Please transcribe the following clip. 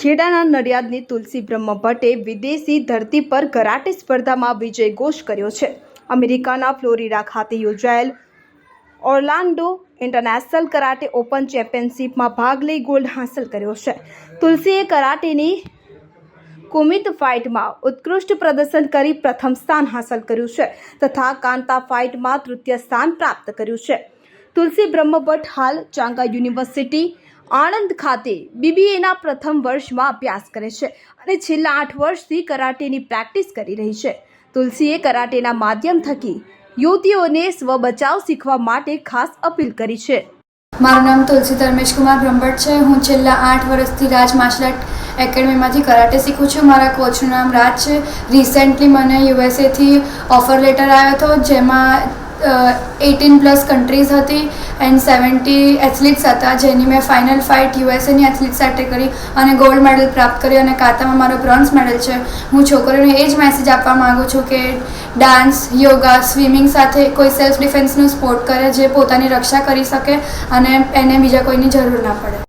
ખેડાના નડિયાદની તુલસી બ્રહ્મ ભટ્ટે વિદેશી ધરતી પર કરાટે સ્પર્ધામાં વિજય ઘોષ કર્યો છે. અમેરિકાના ફ્લોરિડા ખાતે યોજાયેલ ઓર્લાન્ડો ઇન્ટરનેશનલ કરાટે ઓપન ચેમ્પિયનશિપમાં ભાગ લઈ ગોલ્ડ હાંસલ કર્યો છે. તુલસીએ કરાટેની કુમિત ફાઇટમાં ઉત્કૃષ્ટ પ્રદર્શન કરી પ્રથમ સ્થાન હાંસલ કર્યું છે તથા કાંતા ફાઇટમાં તૃતીય સ્થાન પ્રાપ્ત કર્યું છે. તુલસી બ્રહ્મભટ્ટ હાલ ચાંગા યુનિવર્સિટી આણંદ ખાતે બીબીએના પ્રથમ વર્ષમાં અભ્યાસ કરે છે અને છેલ્લા આઠ વર્ષથી કરાટેની પ્રેક્ટિસ કરી રહી છે. તુલસીએ કરાટેના માધ્યમ થકી યુવતીઓને સ્વબચાવ શીખવા માટે ખાસ અપીલ કરી છે. મારું નામ તુલસી ધર્મેશ કુમાર બ્રહ્મભટ્ટ છે. હું છેલ્લા આઠ વર્ષથી રાજ માર્શલ આર્ટ એકેડમીમાંથી કરાટે શીખું છું. મારા કોચનું નામ રાજ છે. રિસેન્ટલી મને યુએસએથી ઓફર લેટર આવ્યો હતો, જેમાં એટીન પ્લસ કન્ટ્રીઝ હતી એન્ડ સેવન્ટી એથ્લીટ્સ હતા જેની મેં ફાઇનલ ફાઇટ યુએસએની એથ્લીટ સાથે કરી અને ગોલ્ડ મેડલ પ્રાપ્ત કર્યો અને કાતામાં મારો બ્રોન્ઝ મેડલ છે. હું છોકરીઓને એ જ મેસેજ આપવા માગું છું કે ડાન્સ યોગા સ્વિમિંગ સાથે કોઈ સેલ્ફ ડિફેન્સનું સ્પોર્ટ કરે જે પોતાની રક્ષા કરી શકે અને એને બીજા કોઈની જરૂર ના પડે.